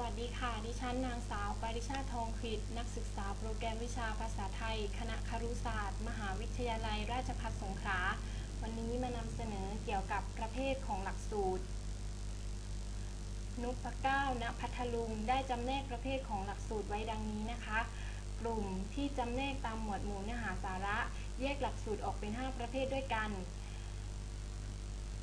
วัสดีค่ะ ดิฉันนางสาว ปริชาทองขิด นักศึกษาโปรแกรมวิชาภาษาไทย คณะครุศาสตร์ มหาวิทยาลัย ราชภัฏสงขลา วันนี้มานำเสนอเกี่ยวกับประเภทของหลักสูตร นุพเก้าณพัทลุง ได้จำแนกประเภทของหลักสูตรไว้ดังนี้นะคะ กลุ่มที่จำแนกตามหมวดหมู่เนื้อหาสาระ แยกหลักสูตรออกเป็น 5 ประเภทด้วยกัน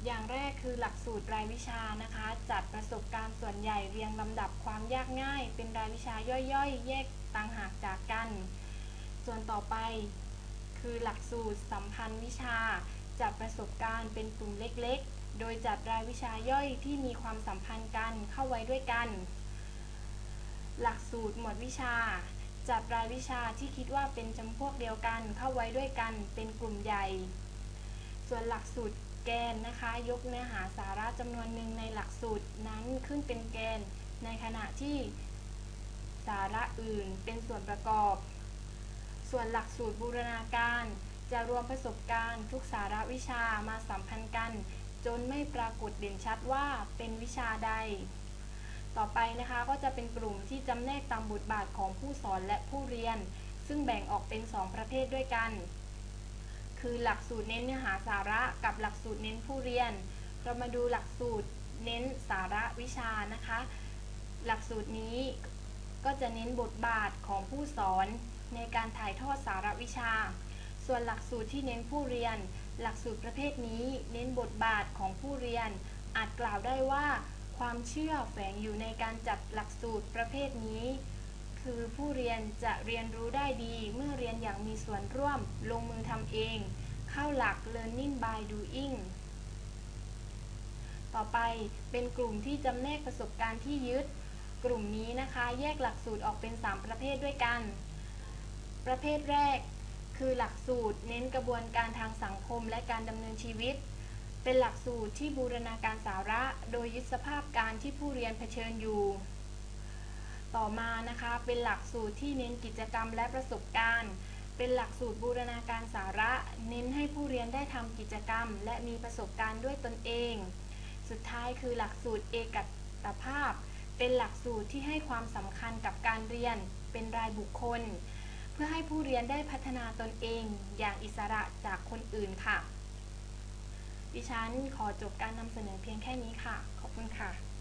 อย่างแรกคือหลักสูตรรายวิชานะคะ จัดประสบการณ์ส่วนใหญ่เรียงลำดับความยากง่าย เป็นรายวิชาย่อยๆ แยกต่างหากจากกัน ส่วนต่อไป คือหลักสูตรสัมพันธ์วิชา จัดประสบการณ์เป็นกลุ่มเล็กๆ โดยจัดรายวิชาย่อยที่มีความสัมพันธ์กันเข้าไว้ด้วยกัน หลักสูตรหมวดวิชา จัดรายวิชาที่คิดว่าเป็นจำพวกเดียวกันเข้าไว้ด้วยกันเป็นกลุ่มใหญ่ ส่วนหลักสูตร แกนนะคะ ยกเนื้อหาสาระจำนวนหนึ่งในหลักสูตรนั้นขึ้นเป็นแกน ในขณะที่สาระอื่นเป็นส่วนประกอบ ส่วนหลักสูตรบูรณาการ จะรวมประสบการณ์ทุกสาระวิชามาสัมพันธ์กัน จนไม่ปรากฏเด่นชัดว่าเป็นวิชาใด ต่อไปนะคะก็จะเป็นกลุ่มที่จำแนกตามบทบาทของผู้สอนและผู้เรียน ซึ่งแบ่งออกเป็น 2 ประเภทด้วยกัน คือหลักสูตรเน้นเนื้อหาสาระกับหลักสูตรเน้นผู้เรียน เรามาดูหลักสูตรเน้นสาระวิชานะคะ หลักสูตรนี้ก็จะเน้นบทบาทของผู้สอนในการถ่ายทอดสาระวิชา ส่วนหลักสูตรที่เน้นผู้เรียน หลักสูตรประเภทนี้ เน้นบทบาทของผู้เรียน อาจกล่าวได้ว่า ความเชื่อแฝงอยู่ในการจัดหลักสูตรประเภทนี้ คือผู้เรียนจะเรียนรู้ได้ดี เมื่อเรียนอย่างมีส่วนร่วม ลงมือทำเอง เข้าหลัก learning by doing ต่อไปเป็นกลุ่มที่จำแนกประสบการณ์ที่ยึด กลุ่มนี้นะคะ แยกหลักสูตรออกเป็น 3 ประเภทด้วยกัน ประเภทแรก คือหลักสูตร เน้นกระบวนการทางสังคมและการดำเนินชีวิต เป็นหลักสูตรที่บูรณาการสาระ โดยยึดสภาพการที่ผู้เรียนเผชิญอยู่ ต่อมานะคะ เป็นหลักสูตรที่เน้นกิจกรรมและประสบการณ์ เป็นหลักสูตรบูรณาการสาระ เน้นให้ผู้เรียนได้ทำกิจกรรม และมีประสบการณ์ด้วยตนเอง สุดท้ายคือหลักสูตรเอกตภาพ เป็นหลักสูตรที่ให้ความสำคัญกับการเรียน เป็นรายบุคคล เพื่อให้ผู้เรียนได้พัฒนาตนเอง อย่างอิสระจากคนอื่นค่ะ ดิฉันขอจบการนำเสนอเพียงแค่นี้ค่ะ ขอบคุณค่ะ